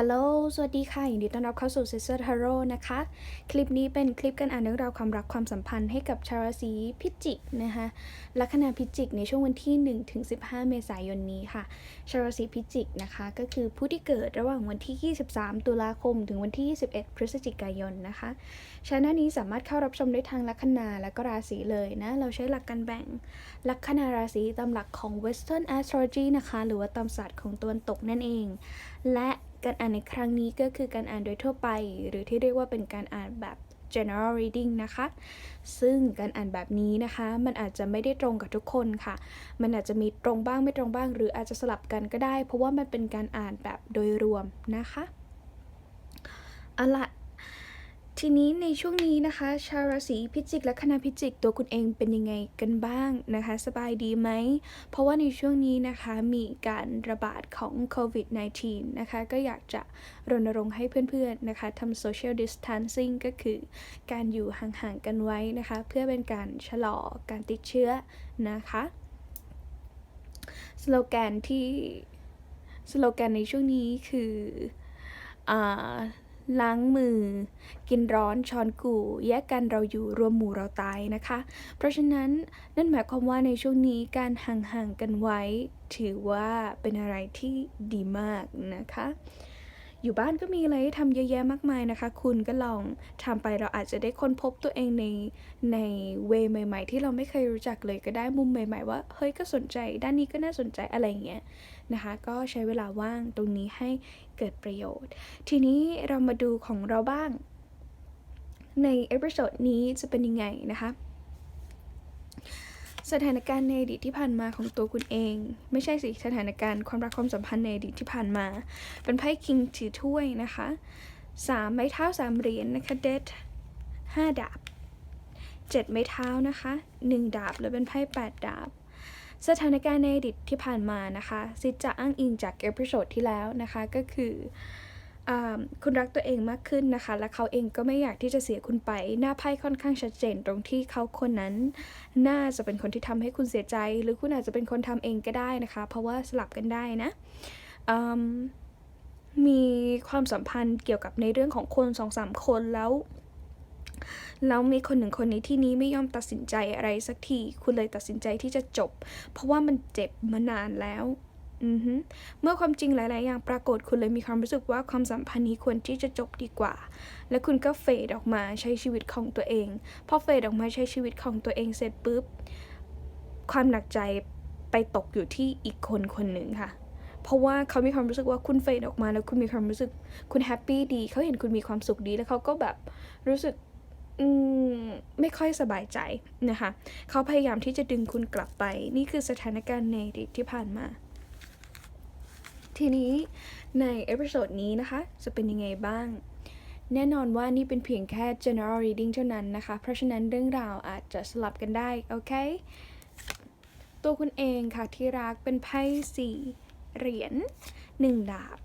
ฮัลโหล สวัสดีค่ะยินดีต้อนรับเข้าสู่ Sister Tarot นะคะ คลิปนี้เป็นคลิปการอ่านเรื่องราวความรักความสัมพันธ์ให้กับชาวราศีพิจิกนะคะ ลัคนาพิจิกในช่วงวันที่ 1 ถึง 15 เมษายนนี้ค่ะ ชาวราศีพิจิกนะคะ ก็คือผู้ที่เกิดระหว่างวันที่ 23 ตุลาคม ถึงวันที่ 21 พฤศจิกายนนะคะ ชาแนลนี้สามารถเข้ารับชมได้ทางลัคนาและก็ราศีเลยนะ เราใช้หลักการแบ่งลัคนาราศีตามหลักของ Western Astrology นะคะ หรือว่าตามศาสตร์ของตะวันตกนั่นเอง และ การอ่านในครั้งนี้ก็คือการอ่านโดยทั่วไป หรือที่เรียกว่าเป็นการอ่านแบบ general reading นะคะ ซึ่งการอ่านแบบนี้นะคะ มันอาจจะไม่ได้ตรงกับทุกคนค่ะ มันอาจจะมีตรงบ้างไม่ตรงบ้าง หรืออาจจะสลับกันก็ได้ เพราะว่ามันเป็นการอ่านแบบโดยรวมนะคะเอาละ ทีนี้ในช่วงนี้นะคะ ชาวราศีพิจิกและคณะพิจิกตัวคุณเองเป็นยังไงกันบ้างนะคะ สบายดีไหม เพราะว่าในช่วงนี้นะคะมีการระบาดของโควิด -19 นะคะ ก็อยากจะรณรงค์ให้เพื่อนๆนะคะทำ social distancing ก็คือการอยู่ห่างๆกันไว้นะคะ เพื่อเป็นการชะลอการติดเชื้อนะคะสโลแกนที่สโลแกนในช่วงนี้คืออ่า ล้างมือ กินร้อนช้อนกู่ แยกกันเราอยู่รวมหมู่เราตายนะคะ เพราะฉะนั้นนั่นหมายความว่าในช่วงนี้การห่างๆกันไว้ ถือว่าเป็นอะไรที่ดีมากนะคะ อยู่บ้านก็มีอะไรให้ทำเยอะแยะมากมายนะคะ คุณก็ลองทำไปเราอาจจะได้ค้นพบตัวเองในในเวใหม่ ๆ ที่เราไม่เคยรู้จักเลยก็ได้มุมใหม่ ๆ ว่าเฮ้ยก็สนใจ ด้านนี้ก็น่าสนใจอะไรอย่างเงี้ยนะคะ ก็ใช้เวลาว่างตรงนี้ให้เกิดประโยชน์ ทีนี้เรามาดูของเราบ้าง ในเอพิโซดนี้จะเป็นยังไงนะคะ สถานการณ์ในอดีตที่ผ่านมาของตัวคุณเอง ไม่ใช่สิสถานการณ์ความรักความสัมพันธ์ในอดีตที่ผ่านมา เป็นไพ่คิงถือถ้วยนะคะสามไม้เท้าสามเหรียญนะคะเดทห้าดาบเจ็ดไม้เท้านะคะหนึ่งดาบแล้วเป็นไพ่แปดดาบ สถานการณ์ในอดีตที่ผ่านมานะคะซิจะอ้างอิงจากเอพิโซดที่แล้วนะคะก็คือ คุณรักตัวเองมากขึ้นนะคะ และเขาเองก็ไม่อยากที่จะเสียคุณไป หน้าไพ่ค่อนข้างชัดเจนตรงที่เขาคนนั้น น่าจะเป็นคนที่ทำให้คุณเสียใจ หรือคุณอาจจะเป็นคนทำเองก็ได้นะคะ เพราะว่าสลับกันได้นะมมีความสัมพันธ์เกี่ยวกับในเรื่องของคนสองสามคนแล้วแล้วมีคนหนึ่งคนนี้ที่นี้ไม่ยอมตัดสินใจอะไรสักที คุณเลยตัดสินใจที่จะจบ เพราะว่ามันเจ็บมานานแล้ว เมื่อความจริงหลาย ๆ อย่างปรากฏคุณเลยมีความรู้สึกว่าความสัมพันธ์นี้ควรที่จะจบดีกว่า และคุณก็เฟดออกมาใช้ชีวิตของตัวเองพอเฟดออกมาใช้ชีวิตของตัวเองเสร็จปุ๊บความหนักใจไปตกอยู่ที่อีกคนคนหนึ่งค่ะ เพราะว่าเขามีความรู้สึกว่าคุณเฟดออกมาแล้วคุณมีความรู้สึกคุณแฮปปี้ดี เขาเห็นคุณมีความสุขดีแล้วเขาก็แบบรู้สึกอืมไม่ค่อยสบายใจนะคะ เขาพยายามที่จะดึงคุณกลับไป นี่คือสถานการณ์ในอดีตที่ผ่านมา ทีนี้ในเอพิโซดนี้นะคะ จะเป็นยังไงบ้าง แน่นอนว่านี่เป็นเพียงแค่ general reading เท่านั้นนะคะ เพราะฉะนั้นเรื่องราวอาจจะสลับกันได้ โอเค ตัวคุณเองค่ะที่รักเป็นไพ่สี่เหรียญหนึ่งดาบ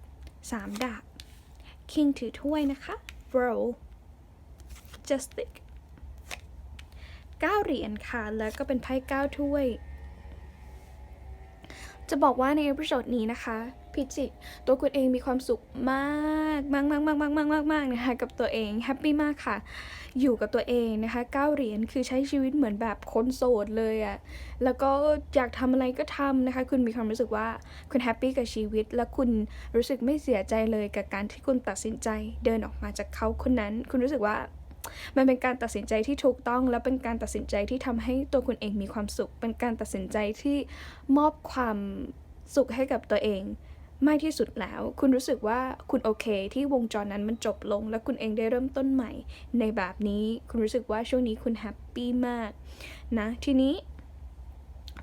สามดาบ king ถือถ้วยนะคะ bro justice เก้าเหรียญค่ะ แล้วก็เป็นไพ่เก้าถ้วย จะบอกว่าในเอพิโซดนี้นะคะ พิจิก ตัวคุณเองมีความสุขมากมากมากมากมากมากมากมากนะคะกับตัวเองแฮปปี้มากค่ะ อยู่กับตัวเองนะคะเก้าเหรียญคือใช้ชีวิตเหมือนแบบคนโสดเลยอะแล้วก็อยากทำอะไรก็ทำนะคะ คุณมีความรู้สึกว่าคุณแฮปปี้กับชีวิต และคุณรู้สึกไม่เสียใจเลยกับการที่คุณตัดสินใจเดินออกมาจากเขาคนนั้น คุณรู้สึกว่ามันเป็นการตัดสินใจที่ถูกต้อง และเป็นการตัดสินใจที่ทำให้ตัวคุณเองมีความสุข เป็นการตัดสินใจที่มอบความสุขให้กับตัวเอง มากที่สุดแล้ว คุณรู้สึกว่าคุณโอเค ที่วงจรนั้นมันจบลง และคุณเองได้เริ่มต้นใหม่ ในแบบนี้คุณรู้สึกว่าช่วงนี้คุณแฮปปี้มากนะทีนี้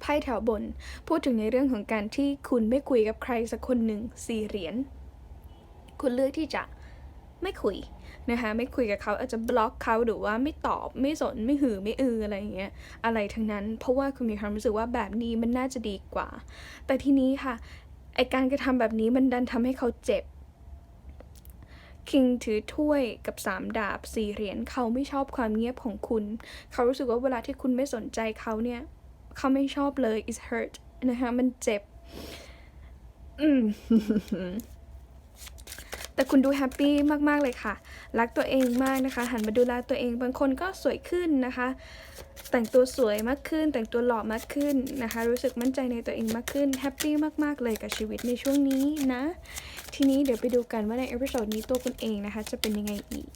ไพ่แถวบน พูดถึงในเรื่องของการที่คุณไม่คุยกับใครสักคนหนึ่งสี่เหรียญคุณเลือกที่จะไม่คุยนะคะไม่คุยกับเขาอาจจะบล็อกเขาหรือว่าไม่ตอบไม่สนไม่หือไม่อืออะไรอย่างเงี้ยอะไรทั้งนั้น เพราะว่าคุณมีความรู้สึกว่าแบบนี้มันน่าจะดีกว่า แต่ทีนี้ค่ะ ไอการกระทำแบบนี้มันดันทำให้เขาเจ็บ คิงถือถ้วยกับสามดาบสี่เหรียญเขาไม่ชอบความเงียบของคุณ เขารู้สึกว่าเวลาที่คุณไม่สนใจเขาเนี่ย เขาไม่ชอบเลย is hurt นะคะมันเจ็บ อืมแต่แต่คุณดูแฮปปี้มาก ๆ เลยค่ะ รักตัวเองมากนะคะ หันมาดูแลตัวเอง บางคนก็สวยขึ้นนะคะ แต่งตัวสวยมากขึ้น แต่งตัวหล่อมากขึ้นนะคะ รู้สึกมั่นใจในตัวเองมากขึ้นแฮปปี้มากๆเลยกับชีวิตในช่วงนี้นะ ทีนี้เดี๋ยวไปดูกันว่าในเอพิโซดนี้ตัวคุณเองนะคะ จะเป็นยังไงอีก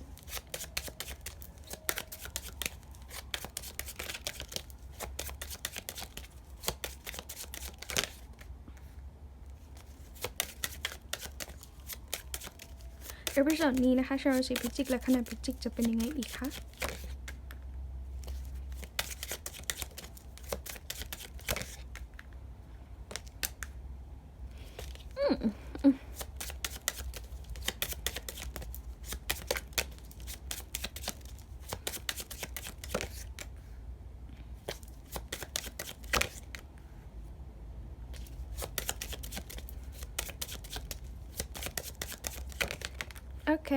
เอพิโซดนี้นะคะชาวราศีพิจิกและคณะพิจิกจะเป็นยังไงอีกคะ โอเค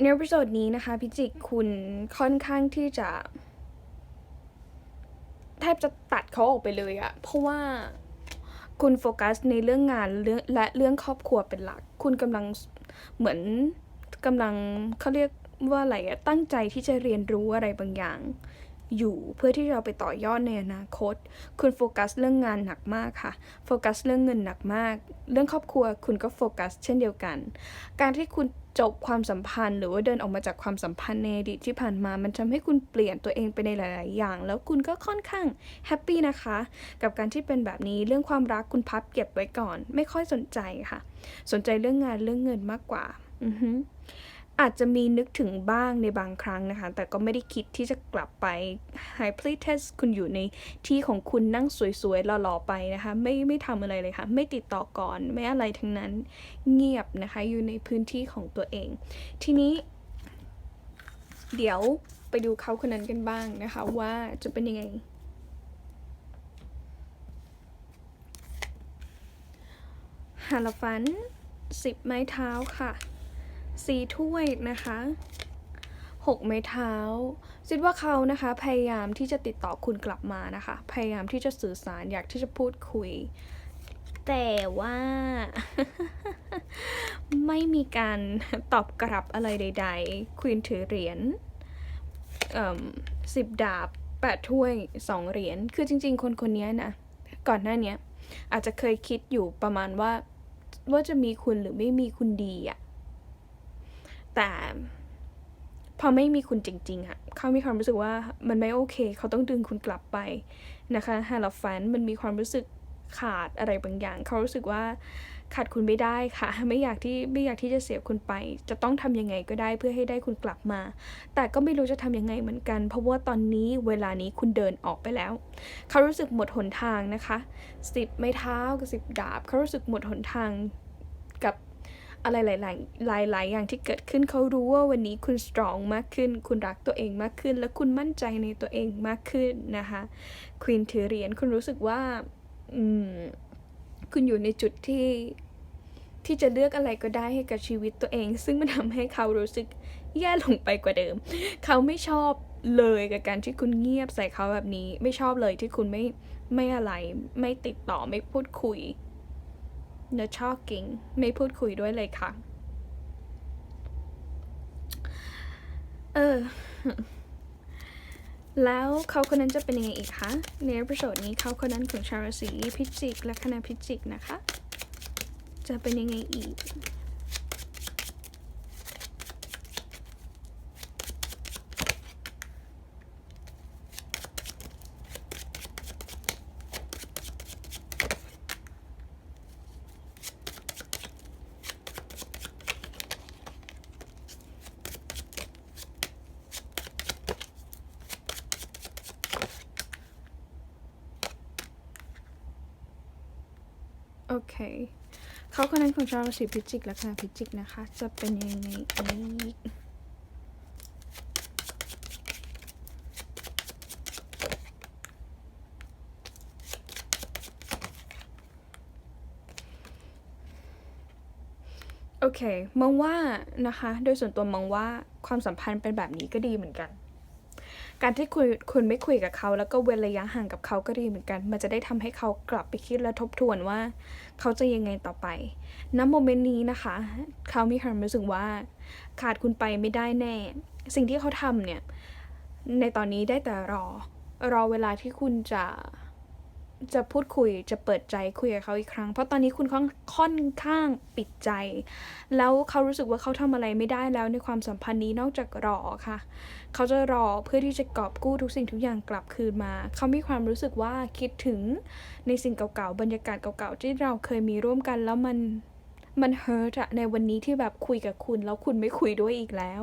ในเอพิโซดนี้นะคะ พิจิกคุณค่อนข้างที่จะ แทบจะตัดเขาออกไปเลยอะเพราะว่าคุณโฟกัสในเรื่องงานเรื่องและเรื่องครอบครัวเป็นหลัก คุณกำลังเหมือนกำลังเขาเรียกว่าอะไรอะตั้งใจที่จะเรียนรู้อะไรบางอย่างอยู่เพื่อที่จะเอาไปต่อยอดในอนาคต คุณโฟกัสเรื่องงานหนักมากค่ะ โฟกัสเรื่องเงินหนักมาก เรื่องครอบครัวคุณก็โฟกัสเช่นเดียวกัน การที่คุณ จบความสัมพันธ์ หรือว่าเดินออกมาจากความสัมพันธ์ในอดีตที่ผ่านมา มันทำให้คุณเปลี่ยนตัวเองไปในหลาย ๆ อย่าง แล้วคุณก็ค่อนข้างแฮปปี้นะคะ กับการที่เป็นแบบนี้เรื่องความรักคุณพับเก็บไว้ก่อน ไม่ค่อยสนใจค่ะ สนใจเรื่องงานเรื่องเงินมากกว่า อือฮึ อาจจะมีนึกถึงบ้างในบางครั้งนะคะ แต่ก็ไม่ได้คิดที่จะกลับไป High p l a y Test คุณอยู่ในที่ของคุณนั่งสวยๆหล่อๆไปนะคะ ไม่ไม่ทำอะไรเลยค่ะ ไม่ติดต่อก่อน ไม่อะไรทั้งนั้น เงียบนะคะ อยู่ในพื้นที่ของตัวเอง ทีนี้ เดี๋ยวไปดูเขาคนนั้นกันบ้างนะคะ ว่าจะเป็นยังไง ฮาลฟันสิบไม้เท้าค่ะ สีถ้วยนะคะหกไม้เท้าคิดว่าเขานะคะพยายามที่จะติดต่อคุณกลับมานะคะ พยายามที่จะสื่อสารอยากที่จะพูดคุย แต่ว่า ไม่มีการตอบกลับอะไรใด ๆ ควีนถือเหรียญสิบดาบแปดถ้วยสองเหรียญคือจริง ๆ คนคนนี้นะก่อนหน้านี้อาจจะเคยคิดอยู่ประมาณว่าว่าจะมีคุณหรือไม่มีคุณดีอะ แต่พอไม่มีคุณจริงๆอะเขามีความรู้สึกว่ามันไม่โอเค เขาต้องดึงคุณกลับไปนะคะฮาลฟันมันมีความรู้สึกขาดอะไรบางอย่าง เขารู้สึกว่าขาดคุณไม่ได้ค่ะ ไม่อยากที่ไม่อยากที่จะเสียคุณไป จะต้องทำยังไงก็ได้เพื่อให้ได้คุณกลับมา แต่ก็ไม่รู้จะทำยังไงเหมือนกัน เพราะว่าตอนนี้เวลานี้คุณเดินออกไปแล้ว เขารู้สึกหมดหนทางนะคะสิบไม้เท้ากับสิบดาบ เขารู้สึกหมดหนทาง อะไรหลายๆหลายหลายอย่างที่เกิดขึ้นเขารู้ว่าวันนี้คุณสตรองมากขึ้น คุณรักตัวเองมากขึ้น และคุณมั่นใจในตัวเองมากขึ้นนะคะควีนถือเหรียญคุณรู้สึกว่าอืมคุณอยู่ในจุดที่ที่จะเลือกอะไรก็ได้ให้กับชีวิตตัวเอง ซึ่งมันทำให้เขารู้สึกแย่ลงไปกว่าเดิม เขาไม่ชอบเลยกับการที่คุณเงียบใส่เขาแบบนี้ ไม่ชอบเลยที่คุณไม่ไม่อะไร ไม่ติดต่อไม่พูดคุย เนชอกกิ้งไม่พูดคุยด้วยเลยค่ะ เออ แล้วเขาคนนั้นจะเป็นยังไงอีกคะ ในเอพิโซดนี้เขาคนนั้นของชาวราศีพิจิก และคณะพิจิกนะคะ จะเป็นยังไงอีก โอเคเขาคนนั้นของชาวราศีพิจิกและคณะพิจิกนะคะ จะเป็นยังไงอีกโอเค มองว่านะคะ โดยส่วนตัวมองว่าความสัมพันธ์เป็นแบบนี้ก็ดีเหมือนกัน การที่คุณคุณไม่คุยกับเขาแล้วก็เว้นระยะห่างกับเขาก็ดีเหมือนกัน มันจะได้ทำให้เขากลับไปคิดและทบทวนว่า เขาจะยังไงต่อไปณโมเมนต์นี้นะคะ เขามีความรู้สึกว่า ขาดคุณไปไม่ได้แน่ สิ่งที่เขาทำเนี่ย ในตอนนี้ได้แต่รอ รอเวลาที่คุณจะ จะพูดคุยจะเปิดใจคุยกับเขาอีกครั้ง เพราะตอนนี้คุณค่อนค่อนข้างปิดใจ แล้วเขารู้สึกว่าเขาทำอะไรไม่ได้แล้วในความสัมพันธ์นี้นอกจากรอค่ะ เขาจะรอเพื่อที่จะกอบกู้ทุกสิ่งทุกอย่างกลับคืนมา เขามีความรู้สึกว่าคิดถึงในสิ่งเก่าๆบรรยากาศเก่าๆที่เราเคยมีร่วมกันแล้วมันมันเฮิร์ตอะในวันนี้ที่แบบคุยกับคุณ แล้วคุณไม่คุยด้วยอีกแล้ว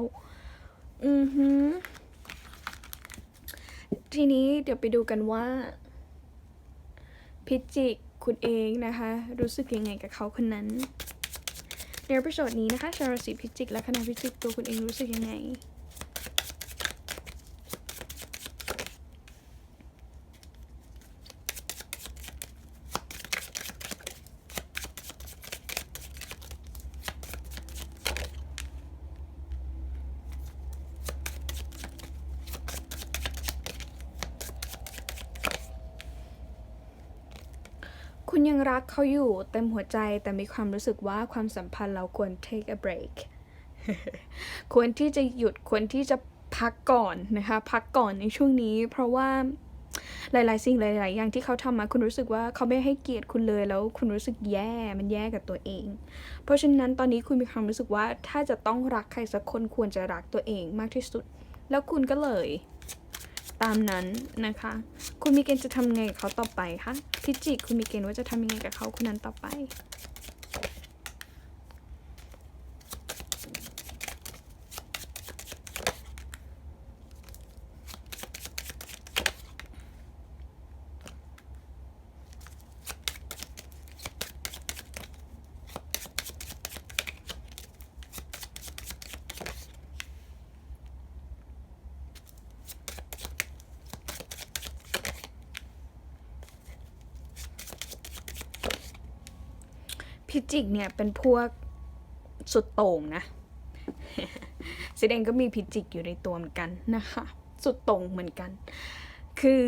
อือหือทีนี้เดี๋ยวไปดูกันว่า พิจิกคุณเองนะคะ รู้สึกยังไงกับเขาคนนั้น ในประโยชน์นี้นะคะชาวราศีพิจิกและคณะพิจิกตัวคุณเองรู้สึกยังไง เขาอยู่เต็มหัวใจแต่มีความรู้สึกว่าความสัมพันธ์เราควร take a break ควรที่จะหยุดควรที่จะพักก่อนนะคะ พักก่อนในช่วงนี้ เพราะว่าหลาย ๆ สิ่งหลาย ๆ อย่างที่เขาทำมาคุณรู้สึกว่าเขาไม่ให้เกียรติคุณเลยแล้วคุณรู้สึกแย่มันแย่กับตัวเอง เพราะฉะนั้นตอนนี้คุณมีความรู้สึกว่าถ้าจะต้องรักใครสักคนควรจะรักตัวเองมากที่สุด แล้วคุณก็เลย ตามนั้นนะคะ คุณมีเกณฑ์จะทำไงกับเขาต่อไปคะพิจิกคุณมีเกณฑ์ว่าจะทำยังไงกับเขาคนนั้นต่อไป พิจิกเนี่ยเป็นพวกสุดโต่งนะแสดงก็มีพิจิกอยู่ในตัวเหมือนกันนะคะ สุดโต่งเหมือนกัน คือ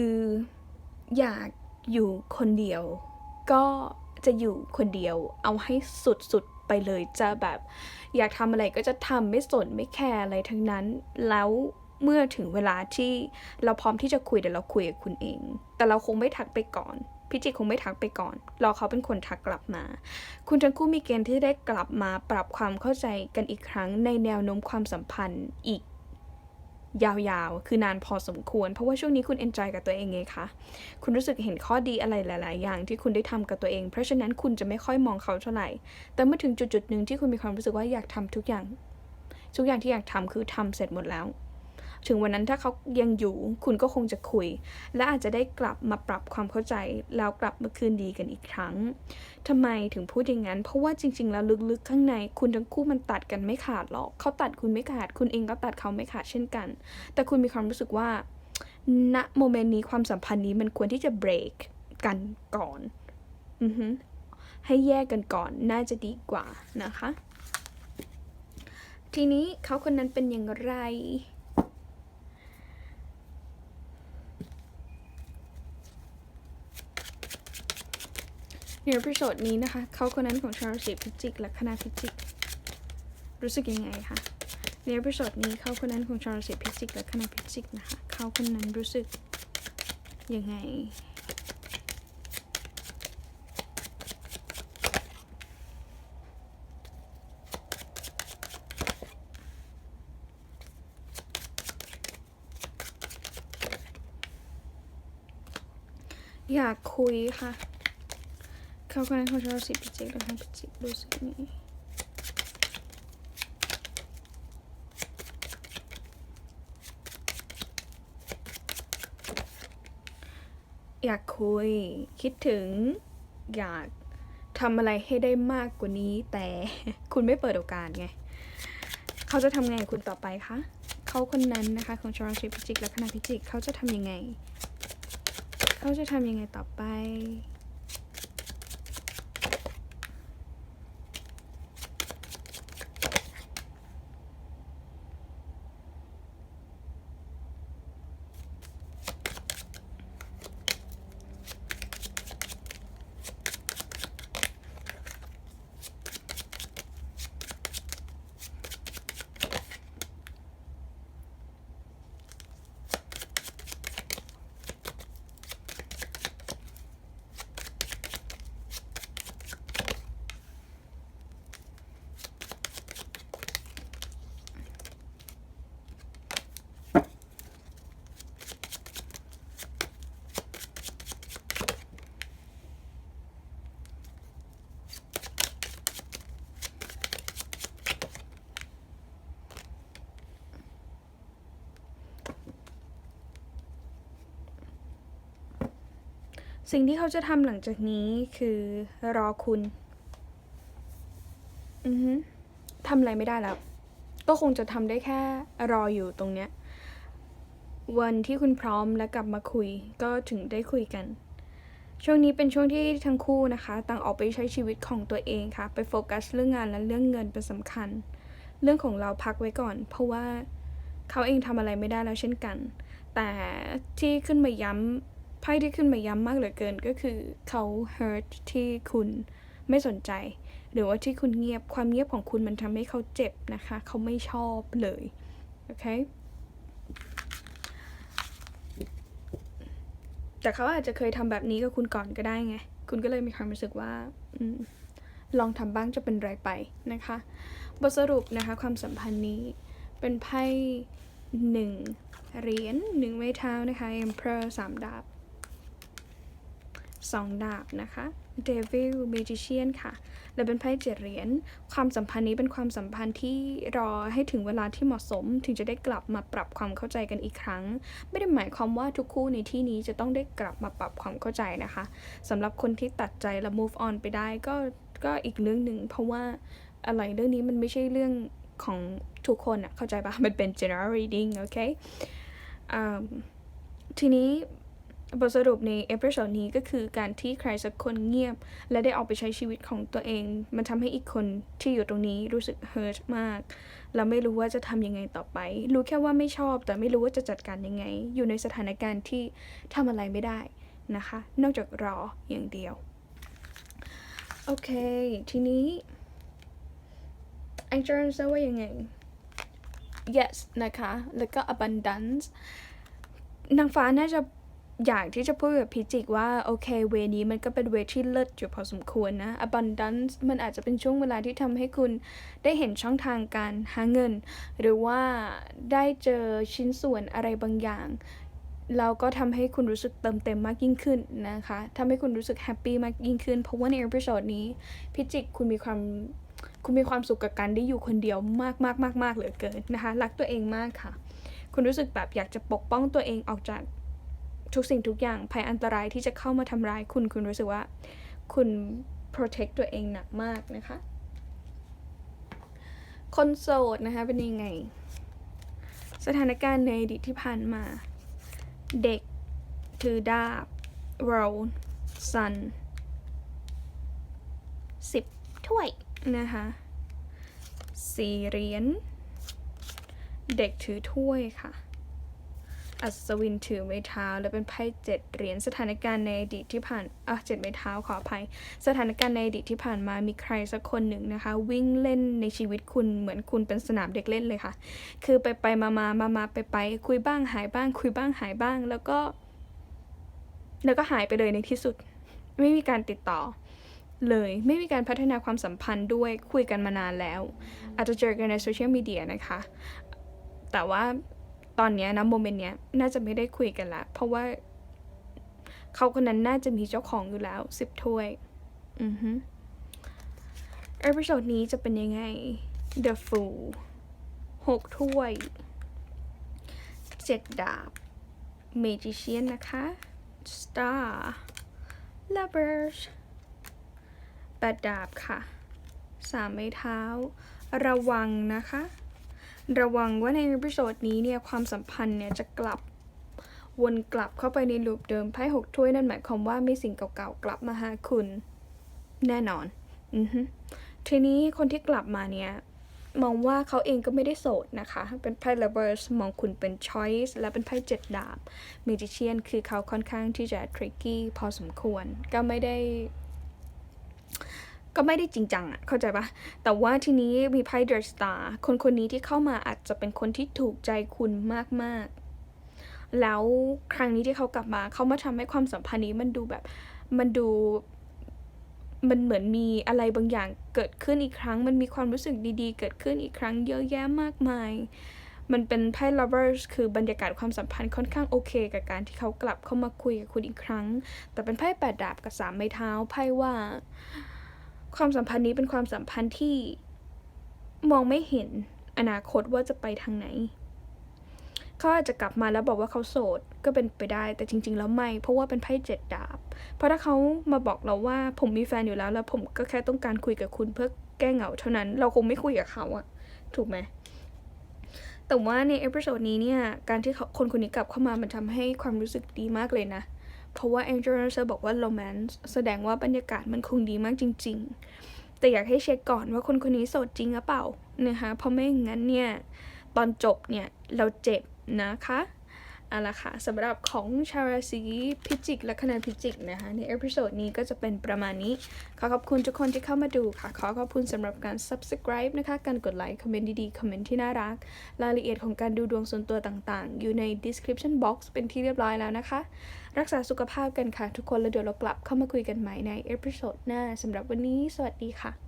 อยากอยู่คนเดียว ก็จะอยู่คนเดียว เอาให้สุดๆไปเลยจะแบบ อยากทำอะไรก็จะทำไม่สนไม่แคร์อะไรทั้งนั้น แล้วเมื่อถึงเวลาที่เราพร้อมที่จะคุยเดี๋ยวเราคุยกับคุณเอง แต่เราคงไม่ทักไปก่อน พิจิกคงไม่ทักไปก่อน รอเขาเป็นคนทักกลับมา คุณทั้งคู่มีเกณฑ์ที่ได้กลับมาปรับความเข้าใจกันอีกครั้งในแนวโน้มความสัมพันธ์อีกยาวๆ คือนานพอสมควร เพราะว่าช่วงนี้คุณเอนจอยกับตัวเองไงคะ คุณรู้สึกเห็นข้อดีอะไรหลาย ๆ อย่างที่คุณได้ทำกับตัวเอง เพราะฉะนั้นคุณจะไม่ค่อยมองเขาเท่าไหร่ แต่เมื่อถึงจุดๆหนึ่งที่คุณมีความรู้สึกว่าอยากทำทุกอย่าง ทุกอย่างที่อยากทำคือทำเสร็จหมดแล้ว ถึงวันนั้นถ้าเขายังอยู่คุณก็คงจะคุย และอาจจะได้กลับมาปรับความเข้าใจ แล้วกลับมาคืนดีกันอีกครั้งทำไมถึงพูดอย่างนั้น เพราะว่าจริง ๆ แล้วลึกๆ ข้างใน คุณทั้งคู่มันตัดกันไม่ขาดหรอกเขาตัดคุณไม่ขาด คุณเองก็ตัดเขาไม่ขาดเช่นกัน แต่คุณมีความรู้สึกว่าณโมเมนต์นี้ความสัมพันธ์นี้มันควรที่จะเบรกกันก่อนอือฮึให้แยกกันก่อนน่าจะดีกว่านะคะ ทีนี้เขาคนนั้นเป็นอย่างไร ในเอพิโซดนี้นะคะ เขาคนนั้นของชาวราศีพิจิกและคณะพิจิก รู้สึกยังไงคะในเอพิโซดนี้เขาคนนั้นของชาวราศีพิจิกและคณะพิจิกนะคะเขาคนนั้นรู้สึกยังไงอยากคุยค่ะ เขาคนนั้นของชาวราศีพิจิกและคณะพิจิกรู้สึกยังไงอยากคุย คิดถึง อยากทำอะไรให้ได้มากกว่านี้ แต่คุณไม่เปิดโอกาสไง เขาจะทำไงคุณต่อไปคะ เขาคนนั้นนะคะ ของชาวราศีพิจิกและคณะพิจิก เขาจะทำยังไง เขาจะทำยังไงต่อไป สิ่งที่เขาจะทำหลังจากนี้คือรอคุณ อือฮึทำอะไรไม่ได้แล้ว ก็คงจะทำได้แค่รออยู่ตรงเนี้ย วันที่คุณพร้อมและกลับมาคุย ก็ถึงได้คุยกัน ช่วงนี้เป็นช่วงที่ทั้งคู่นะคะ ต่างออกไปใช้ชีวิตของตัวเองค่ะ ไปโฟกัสเรื่องงานและเรื่องเงินเป็นสำคัญ เรื่องของเราพักไว้ก่อน เพราะว่าเขาเองทำอะไรไม่ได้แล้วเช่นกัน แต่ที่ขึ้นมาย้ำ ไพ่ที่ขึ้นมาย้ำมากเหลือเกินก็คือเขา hurt ที่คุณไม่สนใจ หรือว่าที่คุณเงียบความเงียบของคุณมันทำให้เขาเจ็บนะคะ เขาไม่ชอบเลย โอเค แต่เขาอาจจะเคยทำแบบนี้กับคุณก่อนก็ได้ไง คุณก็เลยมีความรู้สึกว่าอลองทำบ้างจะเป็นไรไปนะคะ บทสรุปนะคะ ความสัมพันธ์นี้เป็นไพ่หนึ่งเหรียญหนึ่งไม้เท้านะคะ Emperor สามดาบ สองดาบนะคะ Devil Magician ค่ะ และเป็นไพ่เจ็ดเหรียญ ความสัมพันธ์นี้เป็นความสัมพันธ์ที่รอให้ถึงเวลาที่เหมาะสม ถึงจะได้กลับมาปรับความเข้าใจกันอีกครั้ง ไม่ได้หมายความว่าทุกคู่ในที่นี้จะต้องได้กลับมาปรับความเข้าใจนะคะ สำหรับคนที่ตัดใจและ move on ไปได้ก็ก็อีกเรื่องหนึ่งเพราะว่าอะไรเรื่องนี้มันไม่ใช่เรื่องของทุกคนอะเข้าใจปะมันเป็น general reading โอเค ทีนี้ บทสรุปในเอพิโซดนี้ก็คือการที่ใครสักคนเงียบ และได้ออกไปใช้ชีวิตของตัวเอง มันทำให้อีกคนที่อยู่ตรงนี้รู้สึก hurt มากแล้วไม่รู้ว่าจะทำยังไงต่อไป รู้แค่ว่าไม่ชอบ แต่ไม่รู้ว่าจะจัดการยังไง อยู่ในสถานการณ์ที่ทำอะไรไม่ได้นะคะ นอกจากรออย่างเดียว โอเค ทีนี้ไอจารย์จะว่ายังไง yes นะคะ แล้วก็ abundance นางฟ้าน่าจะ อยากที่จะพูดกับพิจิกว่า โอเคเวนี้มันก็เป็นเวที่เลิศอยู่พอสมควรนะ abundance มันอาจจะเป็นช่วงเวลาที่ทำให้คุณได้เห็นช่องทางการหาเงิน หรือว่าได้เจอชิ้นส่วนอะไรบางอย่างแล้วก็ทำให้คุณรู้สึกเติมเต็มมากยิ่งขึ้นนะคะทำให้คุณรู้สึกแฮปปี้มากยิ่งขึ้น เพราะว่าในเอพิโซดนี้พิจิกคุณมีความคุณมีความสุขกับการได้อยู่คนเดียวมากมากมากมากเหลือเกินนะคะ รักตัวเองมากค่ะ คุณรู้สึกแบบอยากจะปกป้องตัวเองออกจาก ทุกสิ่งทุกอย่างภัยอันตรายที่จะเข้ามาทำร้ายคุณคุณรู้สึกว่า คุณ protect ตัวเองหนักมากนะคะ คนโสดนะคะเป็นยังไง สถานการณ์ในอดีตที่ผ่านมา เด็ก ถือดาบ roll sun สิบถ้วย นะคะสี่เหรียญเด็กถือถ้วยค่ะ อัศวินถือไม้เท้า และเป็นไพ่เจ็ดเหรียญสถานการณ์ในอดีตที่ผ่านอะเจ็ดไม้เท้าขออภัย สถานการณ์ในอดีตที่ผ่านมามีใครสักคนหนึ่งนะคะ วิ่งเล่นในชีวิตคุณเหมือนคุณเป็นสนามเด็กเล่นเลยค่ะ คือไปไปมามามามาไปไปคุยบ้างหายบ้าง คุยบ้างหายบ้าง แล้วก็ แล้วก็หายไปเลยในที่สุด ไม่มีการติดต่อเลยไม่มีการพัฒนาความสัมพันธ์ด้วยคุยกันมานานแล้ว อาจจะเจอกันในโซเชียลมีเดียนะคะ แต่ว่า ตอนนี้นะโมเมนต์เนี้ยน่าจะไม่ได้คุยกันละ เพราะว่าเขาคนนั้นน่าจะมีเจ้าของอยู่แล้วสิบถ้วย อือฮึเอพิโซดนี้จะเป็นยังไง The Fool หกถ้วยเจ็ดดาบ Magician นะคะ Star Lovers แปดดาบค่ะสามไม้เท้า ระวังนะคะ ระวังว่าในเอพิโซดนี้เนี่ยความสัมพันธ์เนี่ยจะกลับวนกลับเข้าไปในลูปเดิมไพ่หกถ้วยนั่นหมายความว่ามีสิ่งเก่าๆกลับมาหาคุณ แน่นอน อือฮึทีนี้คนที่กลับมาเนี่ย มองว่าเขาเองก็ไม่ได้โสดนะคะ เป็นไพ่ lovers มองคุณเป็น choice และเป็นไพ่เจ็ดดาบ magician คือเขาค่อนข้างที่จะ tricky พอสมควร ก็ไม่ได้ ก็ไม่ได้จริงจังอะเข้าใจปะแต่ว่าทีนี้มีไพ่ The Star คนคนนี้ที่เข้ามาอาจจะเป็นคนที่ถูกใจคุณมากๆ แล้วครั้งนี้ที่เขากลับมาเขามาทำให้ความสัมพันธ์นี้มันดูแบบมันดูมันเหมือนมีอะไรบางอย่างเกิดขึ้นอีกครั้ง มันมีความรู้สึกดีๆ เกิดขึ้นอีกครั้งเยอะแยะมากมาย มันเป็นไพ่ lovers คือบรรยากาศความสัมพันธ์ค่อนข้างโอเค กับการที่เขากลับเข้ามาคุยกับคุณอีกครั้ง แต่เป็นไพ่แปดดาบกับสามไม้เท้าไพ่ว่า ความสัมพันธ์นี้เป็นความสัมพันธ์ที่มองไม่เห็นอนาคตว่าจะไปทางไหน เขาอาจจะกลับมาแล้วบอกว่าเขาโสดก็เป็นไปได้ แต่จริง ๆ แล้วไม่ เพราะว่าเป็นไพ่เจ็ดดาบ เพราะถ้าเขามาบอกเราว่าผมมีแฟนอยู่แล้ว แล้วผมก็แค่ต้องการคุยกับคุณเพื่อแก้เหงาเท่านั้น เราคงไม่คุยกับเขาอะถูกไหมแต่ว่าในเอพิโซดนี้เนี่ย การที่เขาคนคนนี้กลับเข้ามามันทำให้ความรู้สึกดีมากเลยนะ เพราะว่าแองเจล่าเซอร์บอกว่าโรแมนต์แสดงว่าบรรยากาศมันคงดีมากจริง ๆ แต่อยากให้เช็คก่อนว่าคนคนนี้โสดจริงหรือเปล่านะคะเพราะไม่อย่างนั้นเนี่ย ตอนจบเนี่ย เราเจ็บนะคะ เอาละค่ะสำหรับของชาวราศีพิจิก และคะแนนพิจิกนะคะในเอพิโซดนี้ก็จะเป็นประมาณนี้ ขอขอบคุณทุกคนที่เข้ามาดูค่ะ ขอขอบคุณสำหรับการ subscribe นะคะ การกดไลค์คอมเมนต์ดีๆ คอมเมนต์ที่น่ารัก รายละเอียดของการดูดวงส่วนตัวต่างๆ อยู่ใน description box เป็นที่เรียบร้อยแล้วนะคะ รักษาสุขภาพกันค่ะทุกคนแล้วเดี๋ยวเรากลับเข้ามาคุยกันใหม่ในเอพิโซดหน้าสำหรับวันนี้ สวัสดีค่ะ